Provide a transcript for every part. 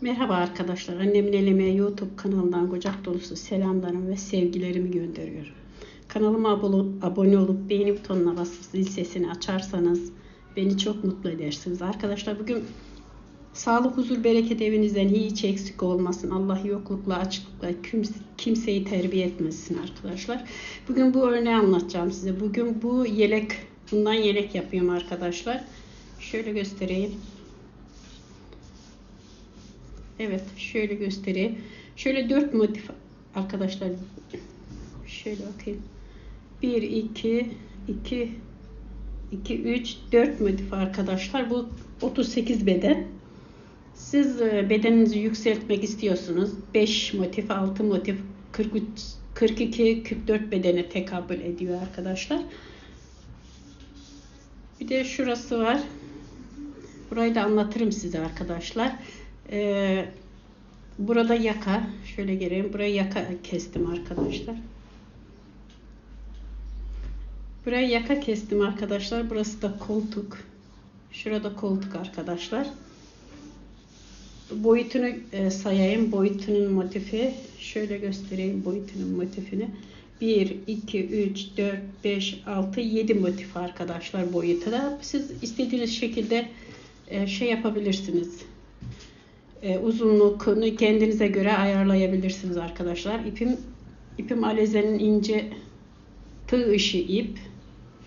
Merhaba arkadaşlar. Annemin elime YouTube kanalından kucak dolusu selamlarımı ve sevgilerimi gönderiyorum. Kanalıma abone- olup beğeni butonuna basıp zil sesini açarsanız beni çok mutlu edersiniz. Arkadaşlar bugün sağlık, huzur, bereket evinizden hiç eksik olmasın. Allah yoklukla, açıklıkla kimse- kimseyi terbiye etmesin arkadaşlar. Bugün bu örneği anlatacağım size. Bugün bu yelek, bundan yelek yapıyorum arkadaşlar. Şöyle göstereyim. Evet şöyle göstereyim. Şöyle dört motif arkadaşlar. Şöyle bakayım. 1 2 2 2 3 4 motif arkadaşlar. Bu 38 beden. Siz e, bedeninizi yükseltmek istiyorsunuz. 5 motif, 6 motif, 43 42 44 bedene tekabül ediyor arkadaşlar. Bir de şurası var. Burayı da anlatırım size arkadaşlar. Ee, burada yaka. Şöyle geleyim. Buraya yaka kestim arkadaşlar. Buraya yaka kestim arkadaşlar. Burası da koltuk. Şurada koltuk arkadaşlar. Boyutunu e, sayayım. Boyutunun motifi. Şöyle göstereyim boyutunun motifini. 1, 2, 3, 4, 5, 6, 7 motif arkadaşlar boyutu da. Siz istediğiniz şekilde e, şey yapabilirsiniz. E, uzunluğunu kendinize göre ayarlayabilirsiniz arkadaşlar. İpim ipim Aleze'nin ince tığ işi ip.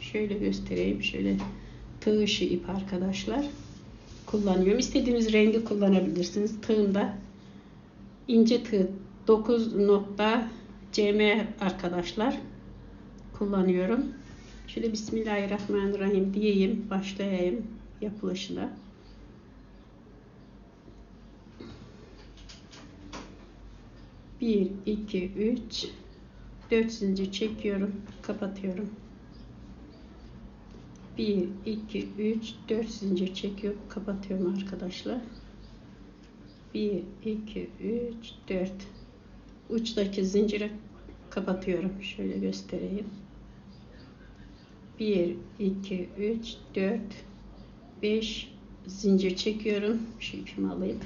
Şöyle göstereyim. Şöyle tığ işi ip arkadaşlar. Kullanıyorum. İstediğiniz rengi kullanabilirsiniz. Tığımda ince tığ 9 nokta cm arkadaşlar kullanıyorum. Şöyle Bismillahirrahmanirrahim diyeyim. Başlayayım yapılışına. Bir, iki, üç, dört zincir çekiyorum, kapatıyorum. Bir, iki, üç, dört zincir çekiyorum, kapatıyorum arkadaşlar. Bir, iki, üç, dört. Uçtaki zinciri kapatıyorum. Şöyle göstereyim. Bir, iki, üç, dört, beş zincir çekiyorum. Şu ipimi alayım.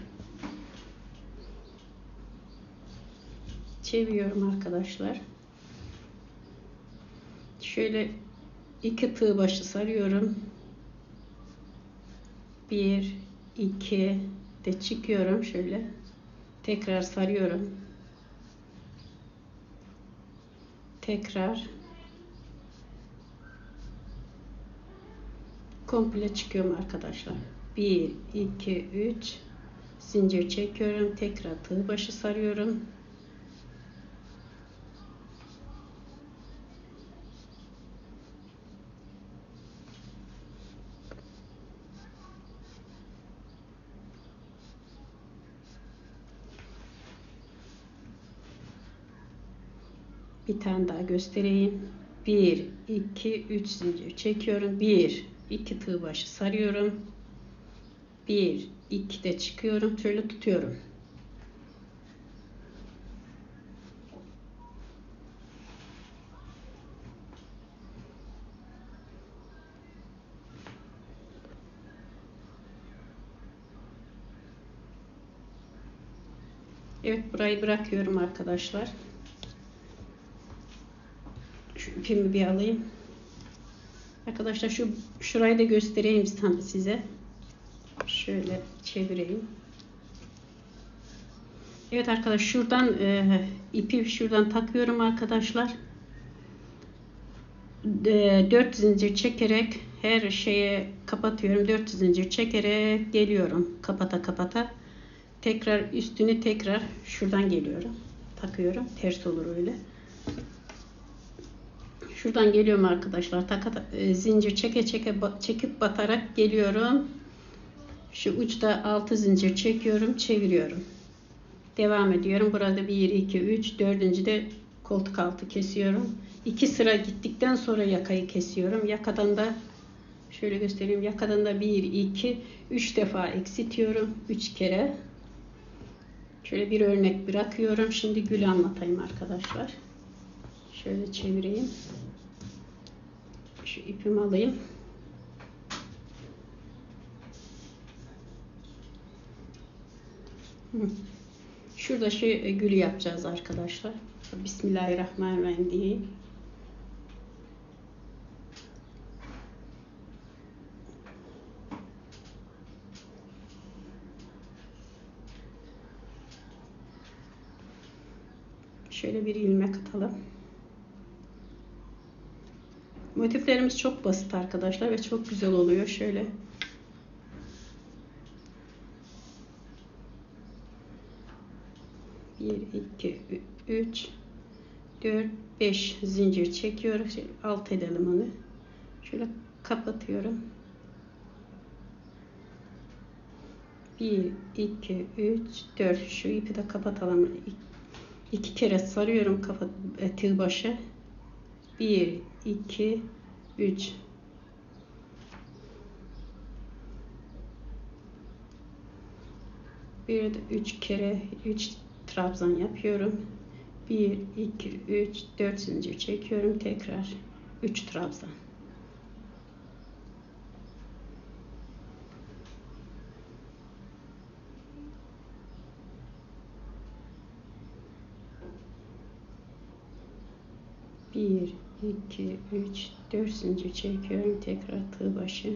Çeviriyorum arkadaşlar. Şöyle iki tığ başı sarıyorum. Bir, iki de çıkıyorum şöyle. Tekrar sarıyorum. Tekrar komple çıkıyorum arkadaşlar. Bir, iki, üç zincir çekiyorum. Tekrar tığ başı sarıyorum. Bir tane daha göstereyim. 1, 2, 3 zincir çekiyorum. 1, 2 tığ başı sarıyorum. 1, 2 de çıkıyorum. Şöyle tutuyorum. Evet burayı bırakıyorum arkadaşlar. Şu ipimi bir alayım. Arkadaşlar şu şurayı da göstereyim size. Şöyle çevireyim. Evet arkadaşlar şuradan e, ipi şuradan takıyorum arkadaşlar. E, 4 zincir çekerek her şeye kapatıyorum. 4 zincir çekerek geliyorum. Kapata kapata. Tekrar üstünü tekrar şuradan geliyorum. Takıyorum. Ters olur öyle. Şuradan geliyorum arkadaşlar. Taka, e, zincir çeke çeke çekip batarak geliyorum. Şu uçta 6 zincir çekiyorum, çeviriyorum. Devam ediyorum. Burada 1 2 3 4. de koltuk altı kesiyorum. 2 sıra gittikten sonra yakayı kesiyorum. Yakadan da şöyle göstereyim. Yakadan da 1 2 3 defa eksitiyorum. 3 kere. Şöyle bir örnek bırakıyorum. Şimdi gül anlatayım arkadaşlar. Şöyle çevireyim. Şu ipimi alayım. Şurada şey e, gül yapacağız arkadaşlar. Bismillahirrahmanirrahim diyeyim. Şöyle bir ilmek atalım. Motiflerimiz çok basit arkadaşlar ve çok güzel oluyor. Şöyle bir, iki, üç, dört, beş zincir çekiyoruz. Şöyle alt edelim onu. Şöyle kapatıyorum. Bir, iki, üç, dört. Şu ipi de kapatalım. İki kere sarıyorum kafa e, tığ başı. Bir, iki, üç. Bir de üç kere üç trabzan yapıyorum. Bir, iki, üç, dört zincir çekiyorum. Tekrar üç trabzan. Bir, iki, üç, dört zincir çekiyorum. Tekrar tığ başı.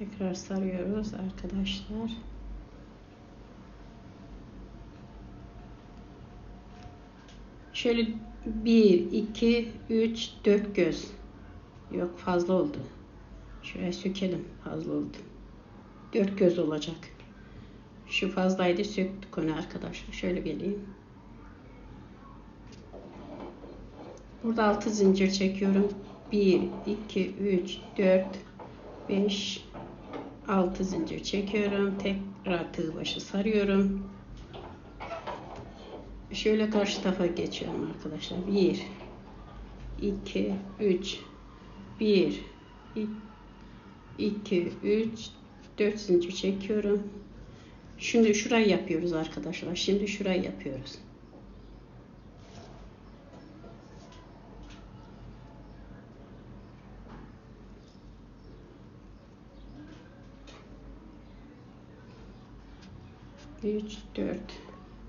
Tekrar sarıyoruz arkadaşlar. Şöyle 1, 2, 3, 4 göz. Yok fazla oldu. Şuraya sökelim. Fazla oldu. 4 göz olacak. Şu fazlaydı söktük onu arkadaşlar. Şöyle geleyim. Burada 6 zincir çekiyorum. 1, 2, 3, 4, 5, 6 zincir çekiyorum. Tekrar tığ başı sarıyorum. Şöyle karşı tarafa geçiyorum arkadaşlar. 1 2 3 1 2 3 4 zincir çekiyorum. Şimdi şurayı yapıyoruz arkadaşlar. Şimdi şurayı yapıyoruz. 3 4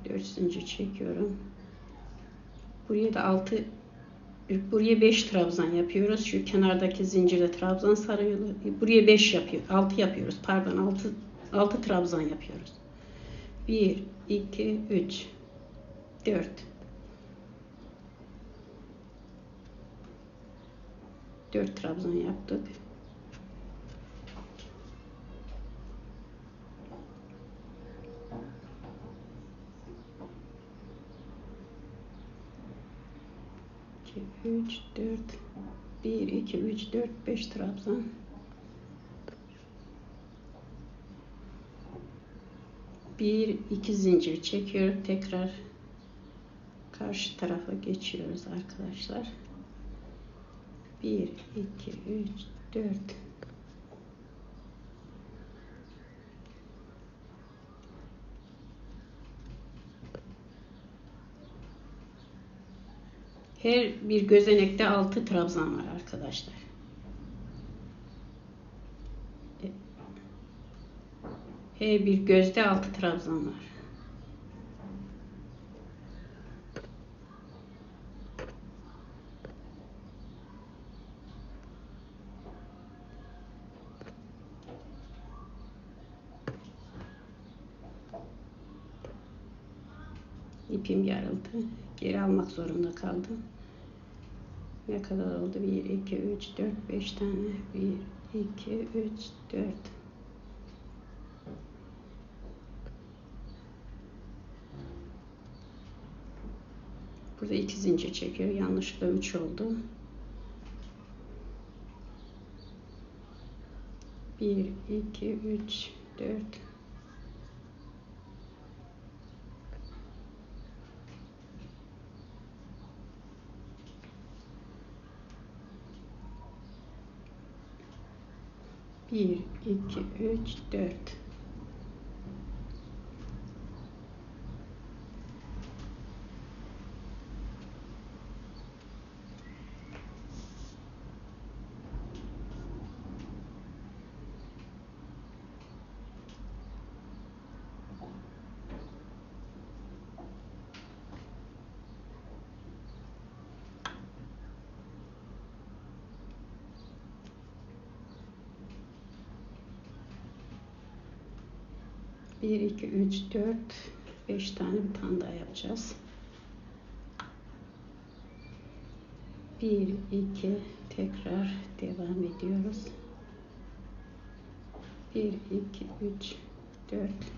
4 zincir çekiyorum. Buraya da 6 buraya 5 trabzan yapıyoruz. Şu kenardaki zincirde trabzan sarıyoruz. Buraya 5 yapıyor. 6 yapıyoruz. Pardon 6 6 trabzan yapıyoruz. 1 2 3 4 4 trabzan yaptık. 3 4 1 2 3 4 5 trabzan bir iki zincir çekiyorum. Tekrar karşı tarafa geçiyoruz arkadaşlar. 1 2 3 4 Her bir gözenekte 6 trabzan var arkadaşlar. Her bir gözde 6 trabzan var. İpim yarıldı geri almak zorunda kaldım. Ne kadar oldu? 1, 2, 3, 4, 5 tane. 1, 2, 3, 4. Burada iki zincir çekiyor. Yanlışlıkla 3 oldu. 1, 2, 3, 4, Bir, iki, üç, dört. Bir, iki, üç, dört, beş tane bir tane daha yapacağız. Bir, iki, tekrar devam ediyoruz. Bir, iki, üç, dört.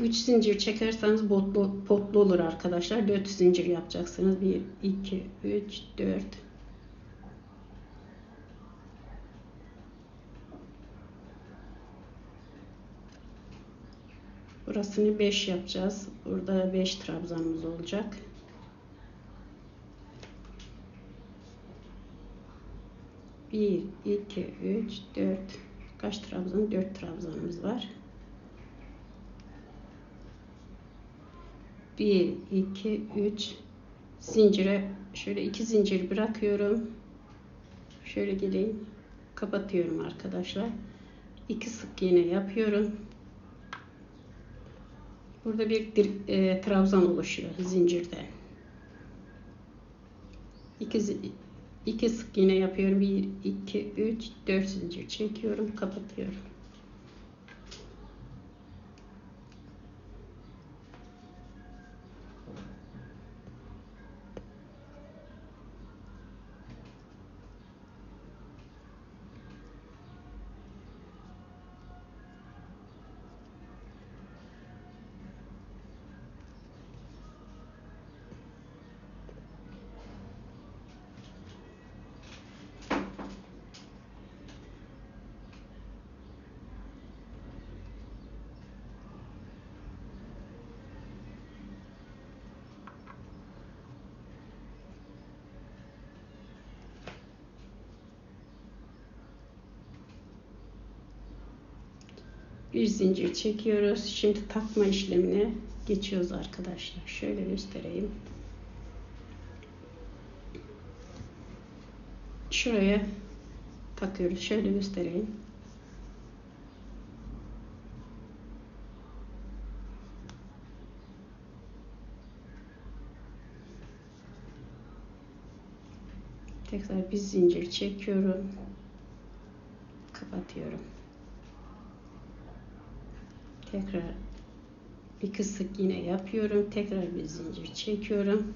Üç zincir çekerseniz botlu, potlu olur arkadaşlar. Dört zincir yapacaksınız. Bir, iki, üç, dört. Burasını 5 yapacağız. Burada 5 trabzanımız olacak. Bir, iki, üç, dört. Kaç trabzan? Dört trabzanımız var. Bir, iki, üç. Zincire şöyle iki zincir bırakıyorum. Şöyle geleyim. Kapatıyorum arkadaşlar. İki sık iğne yapıyorum. Burada bir e, trabzan oluşuyor zincirde. İki, iki sık iğne yapıyorum. 1, 2, 3, 4 zincir çekiyorum. Kapatıyorum. Bir zincir çekiyoruz. Şimdi takma işlemine geçiyoruz arkadaşlar. Şöyle göstereyim. Şuraya takıyoruz. Şöyle göstereyim. Tekrar bir zincir çekiyorum. Kapatıyorum. Tekrar iki sık yine yapıyorum. Tekrar bir zincir çekiyorum.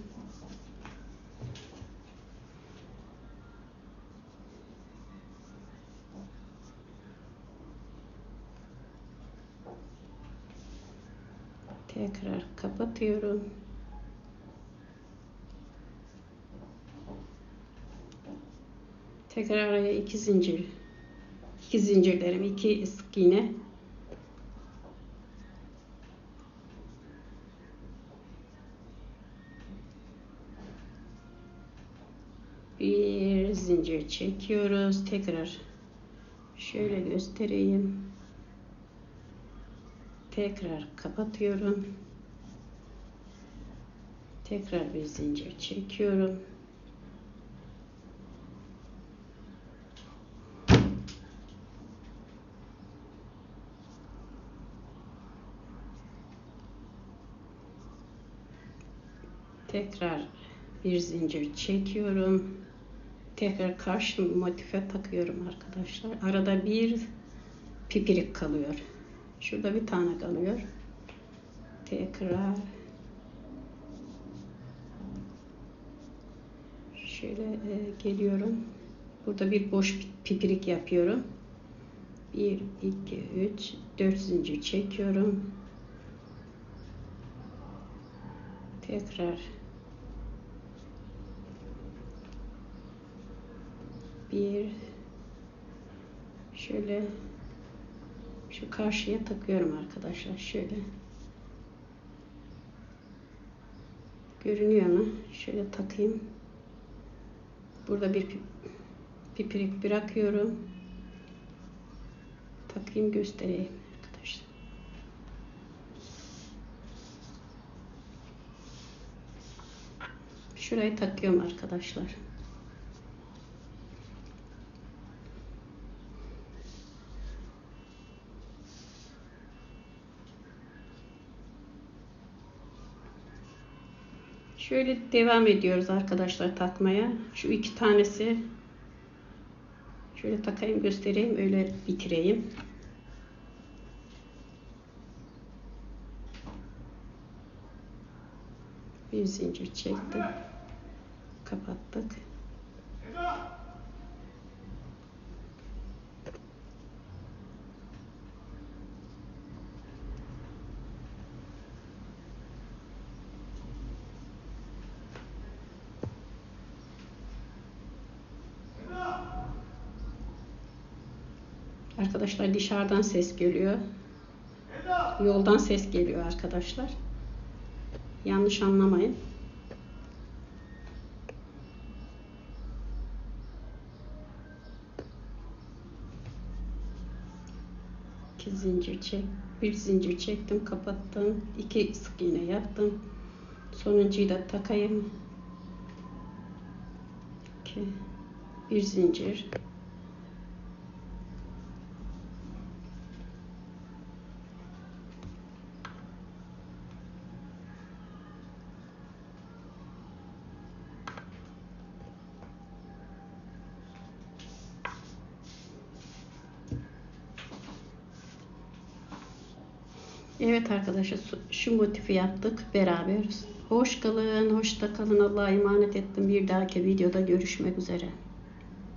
Tekrar kapatıyorum. Tekrar araya iki zincir. iki zincirlerim, iki sık iğne bir zincir çekiyoruz. Tekrar şöyle göstereyim. Tekrar kapatıyorum. Tekrar bir zincir çekiyorum. Tekrar bir zincir çekiyorum tekrar karşı motife takıyorum arkadaşlar. Arada bir pipirik kalıyor. Şurada bir tane kalıyor. Tekrar. Şöyle e, geliyorum. Burada bir boş pipirik yapıyorum. 1 2 3 4 zincir çekiyorum. Tekrar bir. Şöyle şu karşıya takıyorum arkadaşlar şöyle. Görünüyor mu? Şöyle takayım. Burada bir pi- pipirik bırakıyorum. Takayım göstereyim arkadaşlar. Şurayı takıyorum arkadaşlar Şöyle devam ediyoruz arkadaşlar takmaya. Şu iki tanesi şöyle takayım göstereyim öyle bitireyim. Bir zincir çektim. Kapattık. Arkadaşlar dışarıdan ses geliyor. Yoldan ses geliyor arkadaşlar. Yanlış anlamayın. İki zincir çek, bir zincir çektim, kapattım. iki sık iğne yaptım. Sonuncuyu da takayım. İki, bir zincir. Evet arkadaşlar şu- motifi yaptık beraber. Hoş kalın, hoşça kalın. Allah'a emanet ettim. Bir dahaki videoda görüşmek üzere.